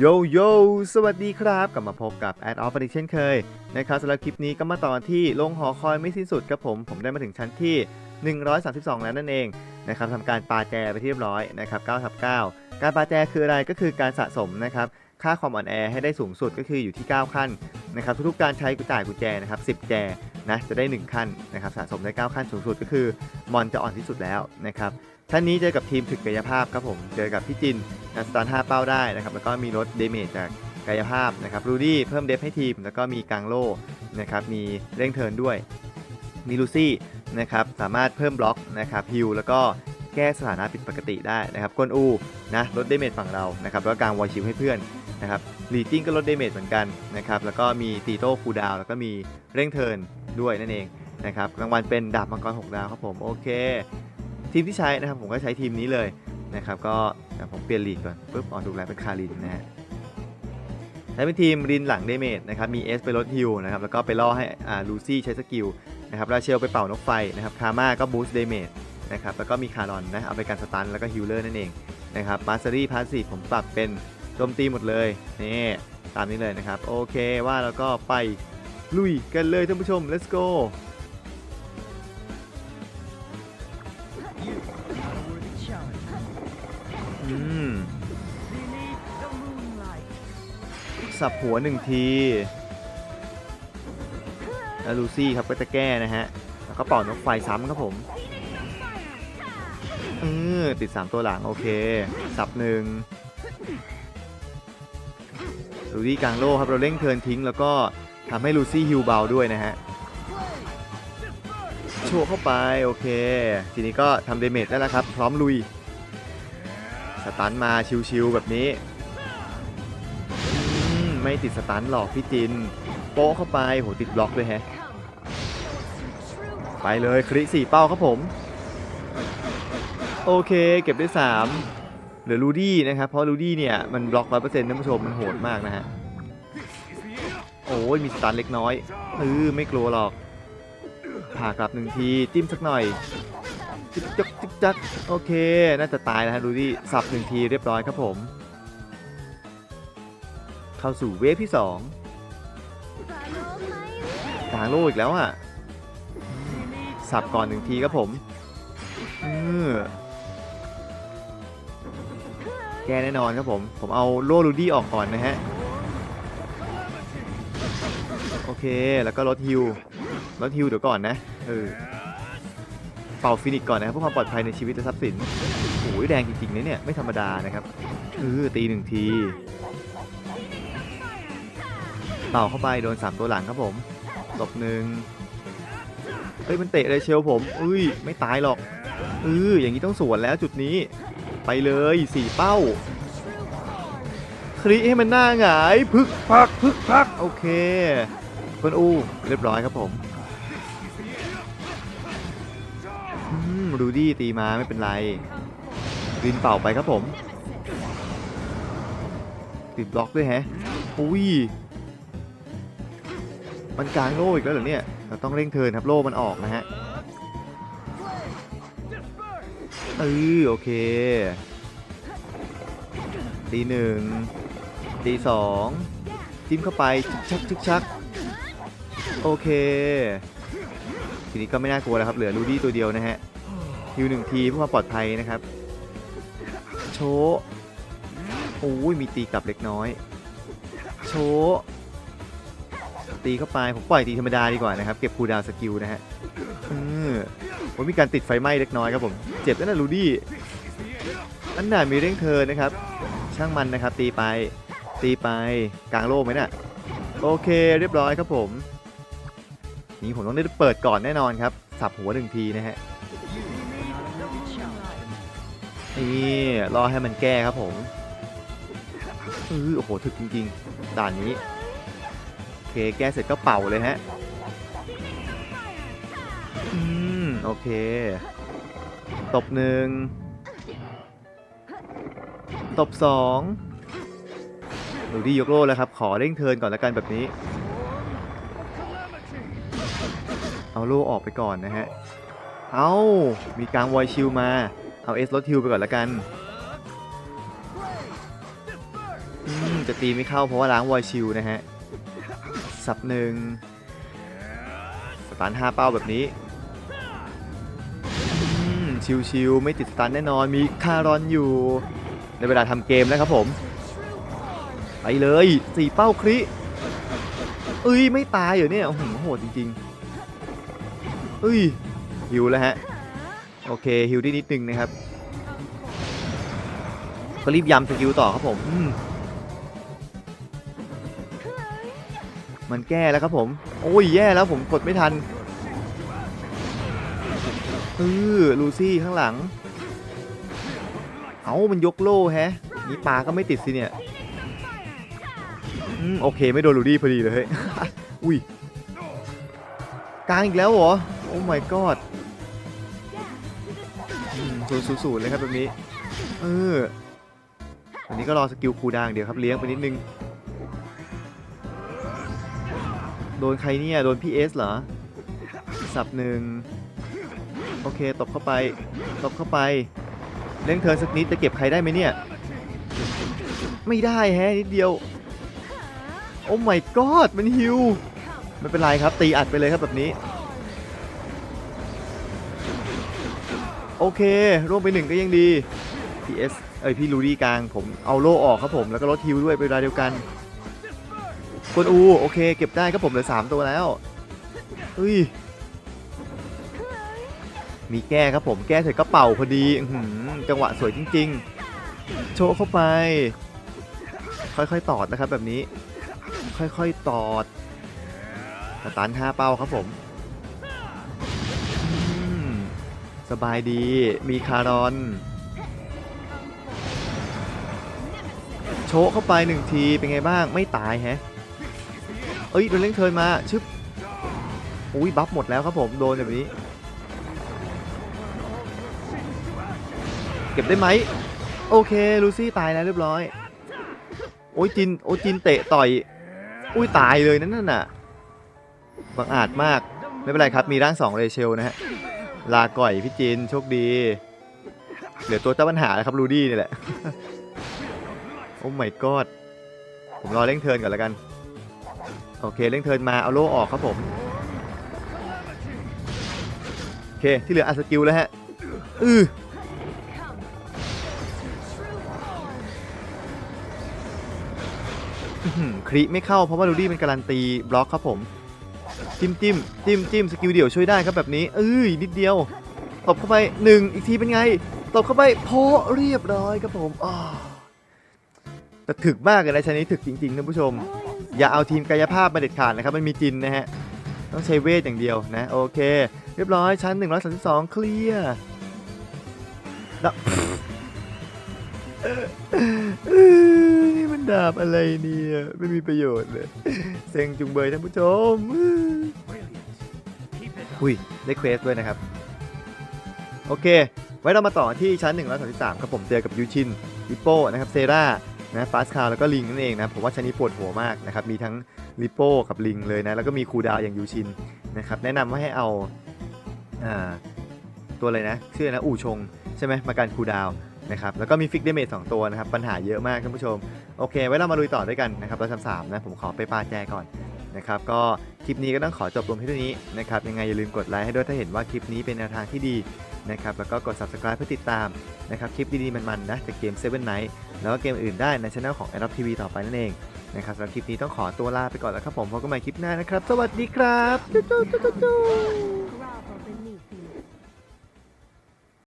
โยโยสวัสดีครับ กลับมาพบกับ Ad of Addict เช่นเคยนะครับสำหรับคลิปนี้ก็มาตอนที่ลงหอคอยไม่สิ้นสุดครับผม ผมได้มาถึงชั้นที่ 132 แล้วนั่นเองนะครับทำการปาแจไปที่เรียบร้อยนะครับ9ทับ9การปาแจคืออะไรก็คือการสะสมนะครับค่าความอ่อนแอให้ได้สูงสุดก็คืออยู่ที่ 9 ขั้นนะครับทุกๆการใช้กุญแจกุญแจนะครับ10 แจนะจะได้ 1 ขั้นนะครับสะสมได้ 9 ขั้นสูงสุดก็คือมอนจะอ่อนที่สุดแล้วนะครับ ชั้นนี้เจอกับทีมถึกกายภาพครับผม เจอกับพี่จินนะสตาร์ท5เป้าได้นะครับ แล้วก็มีลดเดเมจจากกายภาพนะครับ รูดี้เพิ่มเดฟให้ทีม แล้วก็มีกังโลนะครับ มีเร่งเทิร์นด้วย มีลูซี่นะครับ สามารถเพิ่มบล็อกนะครับฮิลแล้วก็แก้สถานะผิดปกติได้นะครับกวนอูนะลดเดเมจฝั่งเรานะครับ แล้วก็กางวอชิลให้เพื่อนนะครับลีจิ้งก็ลดเดเมจเหมือนกันนะครับ แล้วก็มีตีโต้คูดาว แล้วก็มีเร่งเทิร์นด้วยนั่นเองนะครับ รางวัลเป็นดาบมังกร 6 ดาวครับผม โอเค ทีมที่ใช้นะครับผมก็ใช้ทีมนี้เลยนะครับก็ผมเปลี่ยนลีกก่อนปุ๊บอ๋อถูกแล้วเป็นคารินนะฮะใช้เป็นทีมรินหลังเดเมจนะครับมีเอสไปลดฮิลนะครับแล้วก็ไปล่อให้อ่าลูซี่ใช้สกิลนะครับราเชลไปเป่านกไฟนะครับคาม่าก็บูสต์เดเมจนะครับแล้วก็มีคารอนนะเอาไปการสตันแล้วก็ฮิลเลอร์นั่นเองนะครับมาสเตอรี่พาสซีฟผมปรับเป็นโจมตีหมดเลยนี่ตามนี้เลยนะครับ โอเคว่าแล้วก็ไปลุยกันเลยท่านผู้ชม let's go อืมสับหัวหนึ่งทีแล้วลูซี่ครับก็จะแก้นะฮะ แล้วก็เป่านกไฟซ้ำครับผมเออติด 3 ตัวหลัง โอเค สับหนึ่งลูซี่กลางโล่ครับ เราเร่งเทินทิ้ง แล้วก็ทำให้ลูซี่ฮิวเบาด้วยนะฮะโชว์เข้าไป โอเค ทีนี้ก็ทำเดเมจได้แล้วครับ พร้อมลุย สตันมาชิวๆแบบนี้ไม่ติดสตันหรอกพี่จิน โป๊เข้าไปโหติดบล็อกเลยแฮะ ไปเลยคริสี่เป้าครับผม โอเคเก็บได้ 3 เหลือลูดี้นะครับ เพราะลูดี้เนี่ยมันบล็อกร้อยเปอร์เซ็นต์ท่านผู้ชมมันโหดมากนะฮะ โอ้ยมีสตันเล็กน้อยเออไม่กลัวหรอกผ่ากลับหนึ่งทีจิ้มสักหน่อยจิ๊ก จักโอเค น่าจะตายแล้วฮะลูดี้สับหนึ่งทีเรียบร้อยครับผม เข้าสู่เวฟที่2กลางโลกอีกแล้วอะ สับก่อนหนึ่งทีครับผมแกแน่นอนครับผม ผมเอาโลลูดี้ออกก่อนนะฮะ โอเค แล้วก็ลดฮิวลดฮิวเดี๋ยวก่อนนะ เออ ป่าฟินิกก่อนนะครับเพื่อความปลอดภัยในชีวิตและทรัพย์สินโอ้ยแรงจริงๆนะเนี่ยไม่ธรรมดานะครับเออตีหนึ่งทีเป่าเข้าไปโดน 3 ตัวหลังครับผมตบหนึ่งเฮ้ยมันเตะเลยเชลผมอุ้ยไม่ตายหรอกเอออย่างนี้ต้องสวนแล้วจุดนี้ไปเลยสี่เป้าคลิให้มันหน้าหงายพึกพักพึกพักโอเคคนอูเรียบร้อยครับผม มรูดี้ตีมาไม่เป็นไรรินเป่าไปครับผมติดบล็อกด้วยแฮะอุ้ยมันกลางโล่อีกแล้วเหรอเนี่ยเราต้องเร่งเทินครับโล่มันออกนะฮะเออโอเคตีหนึ่งตีสองจิ้มเข้าไปชึกชักชึกชักโอเคทีนี้ก็ไม่น่ากลัวแล้วครับเหลือลูดี้ตัวเดียวนะฮะ ฮิวหนึ่งทีเพื่อความปลอดภัยนะครับ โชว์โอ้ยมีตีกลับเล็กน้อย โชว์ตีเข้าไปผมปล่อยตีธรรมดาดีกว่านะครับเก็บคูดาวสกิลนะฮะเออผมมีการติดไฟไหม้เล็กน้อยครับผมเจ็บแล้วนะลูดี้อันน่ามีเร่งเทิร์นะครับ ช่างมันนะครับ ตีไปตีไปกลางโลกไหมน่ะโอเคเรียบร้อยครับผม นี่ผมต้องได้เปิดก่อนแน่นอนครับ สับหัวหนึ่งทีนะฮะ นี่รอให้มันแก้ครับผมเออโอ้โหถึกจริงๆด่านนี้โอเคแก้เสร็จก็เป่าเลยฮะอืมโอเค ตบหนึ่งตบสองดูดียกโล่แล้วครับ ขอเร่งเทินก่อนละกันแบบนี้ เอาโล่ออกไปก่อนนะฮะ เอามีกลางวอยชิลมา เอาเอสลดฮิลไปก่อนละกันอืมจะตีไม่เข้าเพราะว่าล้างวอยชิลนะฮะ สับหนึ่งสตันห้าเป้าแบบนี้อืมชิวๆไม่ติดสตันแน่นอนมีคารอนอยู่ ในเวลาทำเกมแล้วครับผม ไปเลยสี่เป้าคริเอ้ยไม่ตายเหรอเนี่ยโอ้โหโหดจริงๆเอ้ยฮิวแล้วฮะ โอเคฮิวได้นิดนึงนะครับ ก็รีบย้ำสกิลต่อครับผมมมันแก้แล้วครับผม โอ้ยแย่แล้วผมกดไม่ทันเออลูซี่ข้างหลัง เอามันยกโล่แฮะ นี่ปลาก็ไม่ติดสิเนี่ยอืมโอเคไม่โดนลูดี้พอดีเลยเฮ้ยอุ้ยกลางอีกแล้วเหรอ โอ้ my god ศูนย์ศูนย์ศูนย์เลยครับแบบนี้ เอออันนี้ก็รอสกิลคูด่างเดียวครับเลี้ยงไปนิดนึง โดนใครเนี่ย โดนพี่เอสเหรอ สับหนึ่งโอเคตบเข้าไปตบเข้าไป เล่นเทิร์นสักนิดจะเก็บใครได้ไหมเนี่ย ไม่ได้แฮะนิดเดียว โอ้ my god มันฮิวไม่เป็นไรครับตีอัดไปเลยครับแบบนี้ โอเคร่วมไปหนึ่งก็ยังดี PS เอ้ยพี่ลูดี้กลางผมเอาโล่ออกครับผมแล้วก็ลดฮิวด้วยเวลาเดียวกันกวนอูโอเค เก็บได้ครับผมเหลือ3ตัวแล้วเฮ้ยมีแก้ครับผมแก้เสร็จก็เป่าพอดีหือจังหวะสวยจริง ๆ โชว์เข้าไป ค่อยๆตอดนะครับแบบนี้ ค่อยๆตอดตันห้าเป้าครับผม สบายดี มีคารอน โชะเข้าไปหนึ่งทีเป็นไงบ้างไม่ตายแฮะ เอ้ยโดนเล่งเทินมาชึบอุ้ยบัฟหมดแล้วครับผมโดนแบบนี้ เก็บได้ไหมโอเคลูซี่ตายแล้วเรียบร้อย โอ้ยจินโอ้ยจินเตะต่อย อุ้ยตายเลยนั่นน่ะบังอาจมากไม่เป็นไรครับมีร่างสองเรเชลนะฮะ ลาก่อยพี่จินโชคดี เหลือตัวเจ้าปัญหาแล้วครับรูดี้นี่แหละ โอ้ my god ผมรอเร่งเทินก่อนแล้วกัน โอเคเร่งเทินมาเอาโล่ออกครับผม โอเคที่เหลืออัดสกิลแล้วฮะ อืออื้อหือคริไม่เข้าเพราะว่าลูดี้เป็นการันตีบล็อกครับผม จิ้มจิ้มจิ้มจิ้มสกิลเดี่ยวช่วยได้ครับแบบนี้เอ้ยนิดเดียวตบเข้าไปหนึ่งอีกทีเป็นไงตบเข้าไปพอเรียบร้อยครับผมอ้าวแต่ถึกมากเลยนะชนิดถึกจริงๆท่านผู้ชม อย่าเอาทีมกายภาพมาเด็ดขาดนะครับมันมีจินนะฮะต้องใช้เวทอย่างเดียวนะโอเค เรียบร้อยชั้น 132 เคลียร์ดาบเอ้ยนี่มัน ดาบอะไรเนี่ย ไม่มีประโยชน์เลย เซ็งจุงเบยท่านผู้ชม อุ้ย ได้เควสด้วยนะครับ โอเค ไว้เรามาต่อที่ชั้น 133ครับผมเจอกับยูชินลิโป้นะครับเซรานะฟาสคาแล้วก็ลิงนั่นเองนะ ผมว่าชั้นนี้ปวดหัวมากนะครับ มีทั้งลิโป้กับลิงเลยนะ แล้วก็มีคูดาวอย่างยูชินนะครับ แนะนำว่าให้เอาอ่าตัวอะไรนะชื่อนะอู่ชงใช่ไหมมาการคูดาว นะครับแล้วก็มีฟิกเดเมจสองตัวนะครับ ปัญหาเยอะมากท่านผู้ชม โอเค ไว้เรามาลุยต่อด้วยกันนะครับเราทำสามนะ ผมขอไปปาแจก่อนนะครับ ก็คลิปนี้ก็ต้องขอจบลงที่เท่านี้นะครับ ยังไงอย่าลืมกดไลค์ให้ด้วยถ้าเห็นว่าคลิปนี้เป็นแนวทางที่ดีนะครับ แล้วก็กด subscribe เพื่อติดตามนะครับ คลิปดีๆ มันๆ นะจากเกม Seven Night แล้วก็เกมอื่นได้ในช่องของ a d o p TV ต่อไปนั่นเองนะครับสำหรับคลิปนี้ต้องขอตัวลาไปก่อนแล้วครับผมพบกันใหม่คลิปหน้านะครับ สวัสดีครับจุ๊ๆๆๆ